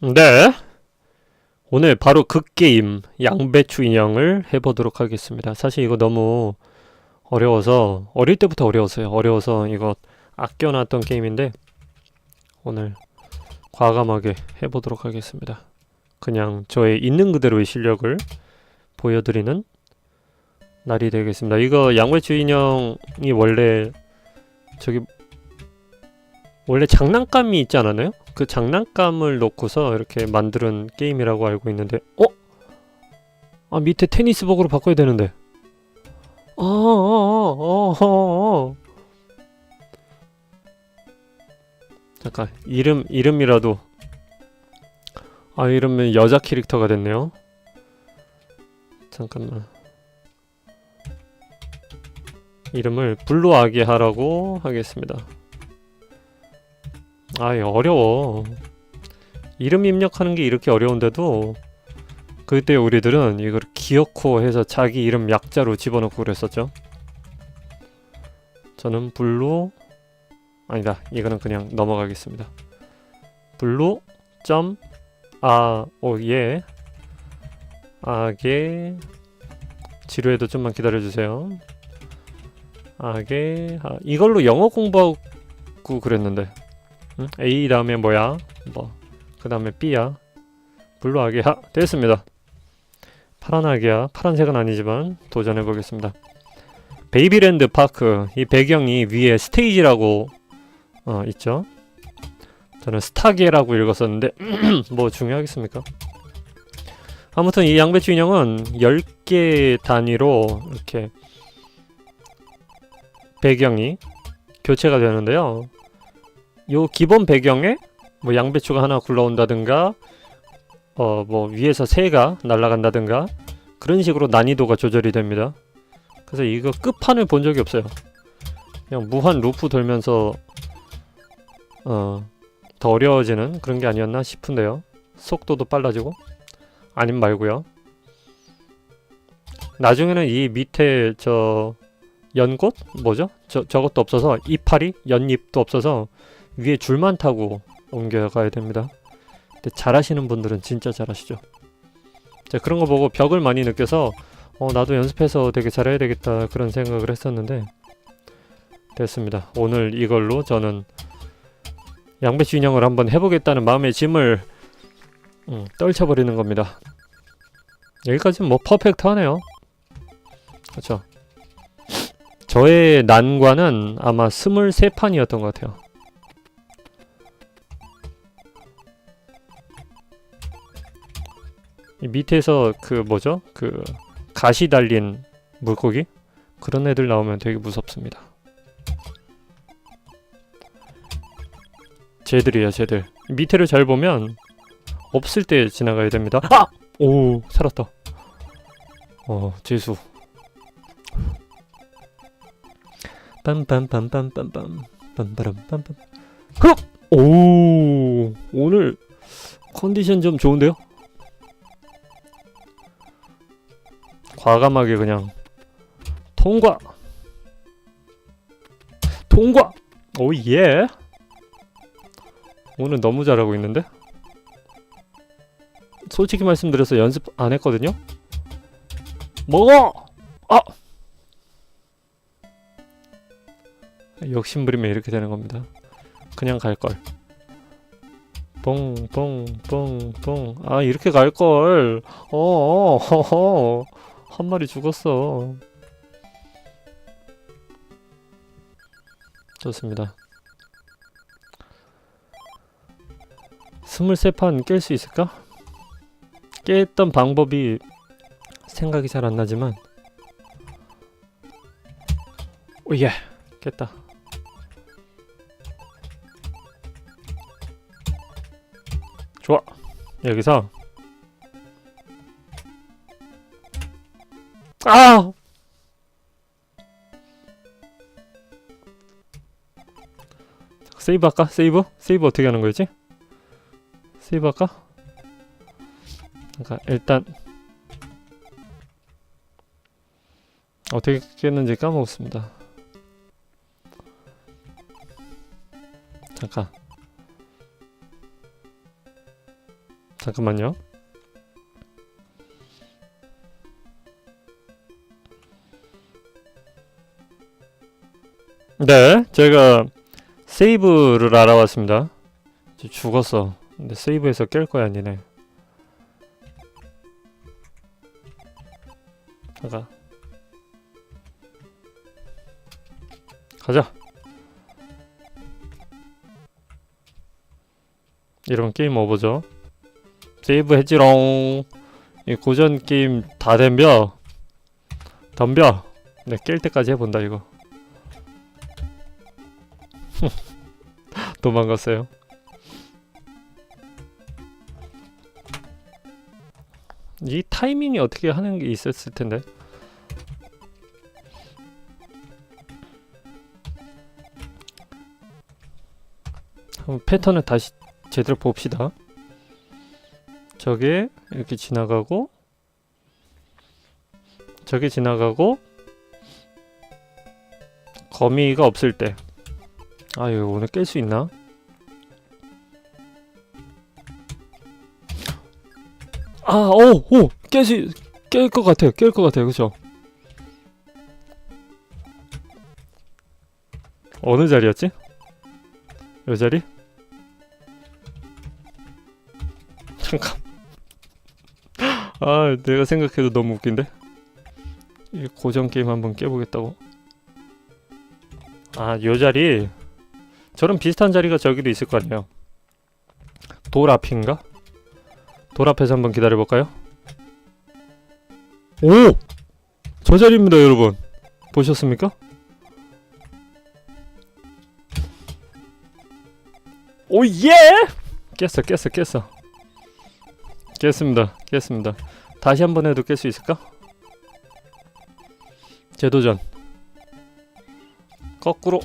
네. 오늘 바로 그 게임 양배추 인형을 해보도록 하겠습니다. 사실 이거 너무 어려워서 어릴 때부터 어려웠어요. 어려워서 이거 아껴놨던 게임인데 오늘 과감하게 해보도록 하겠습니다. 그냥 저의 있는 그대로의 실력을 보여드리는 날이 되겠습니다. 이거 양배추 인형이 원래 저기 원래 장난감이 있지 않았나요? 그 장난감을 놓고서 이렇게 만드는 게임이라고 알고 있는데 어? 아 밑에 테니스복으로 바꿔야 되는데. 아, 아, 아, 아, 아. 잠깐 이름 이름이라도. 아 이러면 여자 캐릭터가 됐네요. 잠깐만. 이름을 블루 아기 하라고 하겠습니다 아이 어려워. 이름 입력하는 게 이렇게 어려운데도 그때 우리들은 이걸 기어코 해서 자기 이름 약자로 집어넣고 그랬었죠. 저는 블루 아니다. 이거는 그냥 넘어가겠습니다. 블루 점 아 오예. 아게 지루해도 좀만 기다려주세요. 아게 아, 이걸로 영어 공부하고 그랬는데 응? A 다음에 뭐야? 뭐. 그 다음에 B야. 블루 아기야. 됐습니다. 파란 아기야. 파란색은 아니지만 도전해 보겠습니다. 베이비랜드 파크. 이 배경이 위에 스테이지라고 어, 있죠. 저는 스타게라고 읽었었는데 뭐 중요하겠습니까? 아무튼 이 양배추 인형은 10개 단위로 이렇게 배경이 교체가 되는데요. 요 기본 배경에 뭐 양배추가 하나 굴러온다든가 어 뭐 위에서 새가 날아간다든가 그런 식으로 난이도가 조절이 됩니다. 그래서 이거 끝판을 본 적이 없어요. 그냥 무한 루프 돌면서 어 더 어려워지는 그런 게 아니었나 싶은데요. 속도도 빨라지고 아님 말고요. 나중에는 이 밑에 저 연꽃 뭐죠? 저 저것도 없어서 이파리 연잎도 없어서 위에 줄만 타고 옮겨가야 됩니다. 근데 잘하시는 분들은 진짜 잘하시죠. 자, 그런 거 보고 벽을 많이 느껴서 어, 나도 연습해서 되게 잘해야 되겠다 그런 생각을 했었는데 됐습니다. 오늘 이걸로 저는 양배추 인형을 한번 해보겠다는 마음의 짐을 음, 떨쳐버리는 겁니다. 여기까지는 뭐 퍼펙트하네요. 그렇죠. 저의 난관은 아마 23판이었던 것 같아요. 밑에서 그 뭐죠? 그 가시 달린 물고기 그런 애들 나오면 되게 무섭습니다. 쟤들이에요, 쟤들. 밑에를 잘 보면 없을 때 지나가야 됩니다. 아! 오, 살았다. 어, 재수. 빰빰빰빰빰빰 빰빠람빰빰 흡! 오, 오늘 컨디션 좀 좋은데요? 과감하게 그냥 통과. 통과. 오예. 오늘 너무 잘하고 있는데? 솔직히 말씀드려서 연습 안 했거든요? 먹어! 아! 욕심부리면 이렇게 되는 겁니다. 그냥 갈걸. 뽕 뽕 뽕 뽕. 아 이렇게 갈걸. 어어 허허 한 마리 죽었어. 좋습니다. 23판 깰 수 있을까? 깼던 방법이 생각이 잘 안 나지만 오예 깼다 좋아 여기서 아! 세이브 할까? 세이브? 세이브 어떻게 하는 거였지? 세이브 할까? 그러니까 일단 어떻게 깼는지 까먹었습니다. 잠깐 잠깐만요. 네, 제가 세이브를 알아왔습니다. 죽었어. 근데 세이브해서 깰 거야, 니네. 가자. 가자. 이런 게임 오버죠. 세이브 해지롱. 이 고전 게임 다 덤벼. 덤벼. 네, 깰 때까지 해본다, 이거. 도망갔어요. 이 타이밍이 어떻게 하는 게 있었을 텐데. 패턴을 다시 제대로 봅시다. 저게 이렇게 지나가고 저게 지나가고 거미가 없을 때 아, 이거 오늘 깰 수 있나? 아, 오, 오, 깰 수, 깰것 같아요. 깰 것 같아요. 그죠? 어느 자리였지? 요 자리? 잠깐. 아, 내가 생각해도 너무 웃긴데? 이 고정 게임 한번 깨보겠다고. 아, 요 자리. 저런 비슷한 자리가 저기도 있을 거 아니에요. 돌 앞인가? 돌 앞에서 한번 기다려볼까요? 오! 저 자리입니다, 여러분. 보셨습니까? 오, 예! 깼어, 깼어, 깼어. 깼습니다, 깼습니다. 다시 한 번 해도 깰 수 있을까? 재도전. 거꾸로.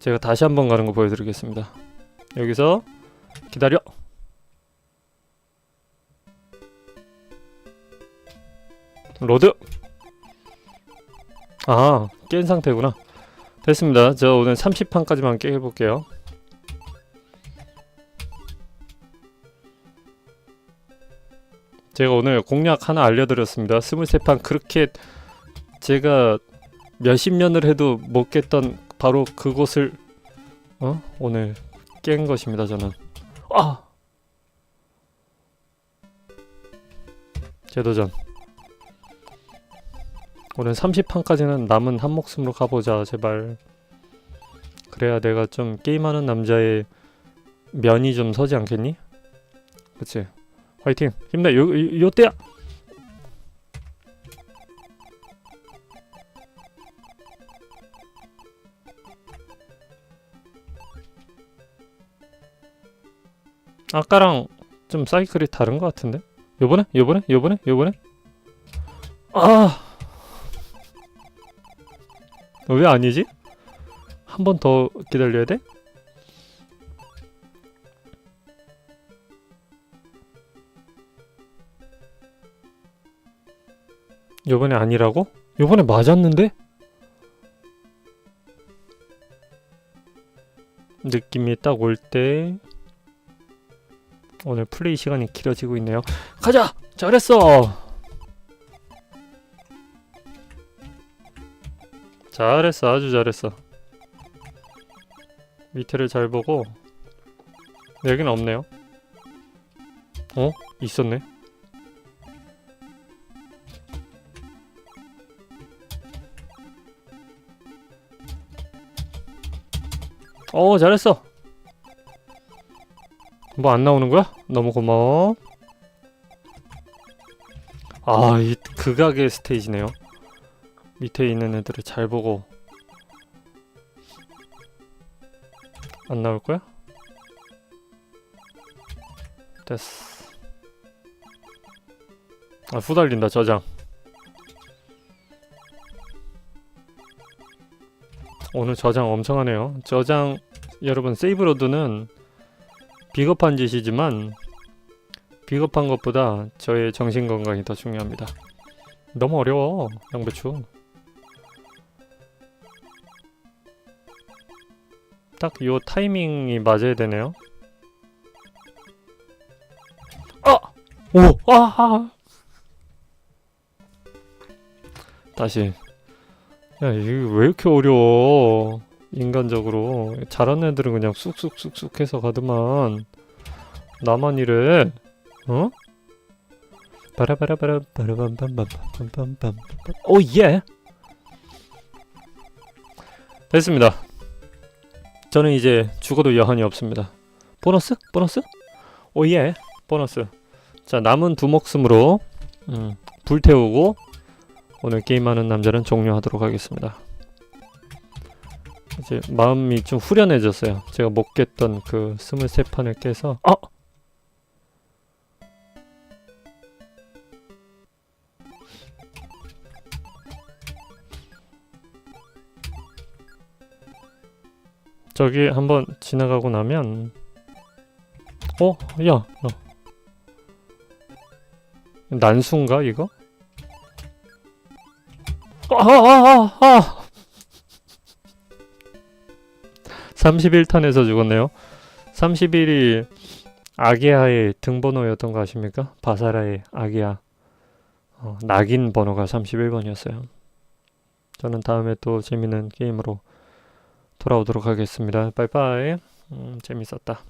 제가 다시 한번 가는 거 보여드리겠습니다. 여기서 기다려. 로드. 아, 깬 상태구나. 됐습니다. 저 오늘 30판까지만 깨볼게요. 제가 오늘 공략 하나 알려드렸습니다. 23판 그렇게 제가 몇십 년을 해도 못 깼던 바로 그곳을 어? 오늘 깬 것입니다. 저는. 아! 재도전. 오늘 30판까지는 남은 한 목숨으로 가보자 제발. 그래야 내가 좀 게임하는 남자의 면이 좀 서지 않겠니? 그치. 화이팅! 힘내! 요, 요, 요 때야 아까랑 좀 사이클이 다른 것 같은데? 요번에? 요번에? 요번에? 요번에? 아! 왜 아니지? 한 번 더 기다려야 돼? 요번에 아니라고? 요번에 맞았는데? 느낌이 딱 올 때 오늘 플레이 시간이 길어지고 있네요. 가자! 잘했어! 잘했어. 아주 잘했어. 밑에를 잘 보고 여기는 없네요. 어? 있었네. 어, 잘했어. 뭐 안 나오는 거야? 너무 고마워. 아, 이 극악의 스테이지네요. 밑에 있는 애들을 잘 보고 안 나올 거야? 됐어. 아, 후달린다, 저장. 오늘 저장 엄청 하네요. 저장, 여러분, 세이브로드는 비겁한 짓이지만 비겁한 것보다 저의 정신 건강이 더 중요합니다. 너무 어려워 양배추. 딱 요 타이밍이 맞아야 되네요. 오! 아! 아. 다시. 야, 이게 왜 이렇게 어려워? 인간적으로. 잘하는 애들은 그냥 쑥쑥쑥쑥 해서 가더만. 나만 이래. 어? 바라바라바라 바라밤밤밤밤밤밤밤 오 예. 됐습니다. 저는 이제 죽어도 여한이 없습니다. 보너스? 보너스? 오 예. 보너스. 자 남은 두 목숨으로 음, 불태우고 오늘 게임하는 남자는 종료하도록 하겠습니다. 이제 마음이 좀 후련해졌어요. 제가 못 깼던 그 스물세 판을 깨서 아! 저기 한번 지나가고 나면 어? 야, 야. 난수인가 이거? 아, 아, 아, 아. 31탄에서 죽었네요. 31이 아기아의 등번호였던 거 아십니까? 바사라의 아기아 어, 낙인 번호가 31번이었어요. 저는 다음에 또 재밌는 게임으로 돌아오도록 하겠습니다. 빠이빠이. 음, 재밌었다.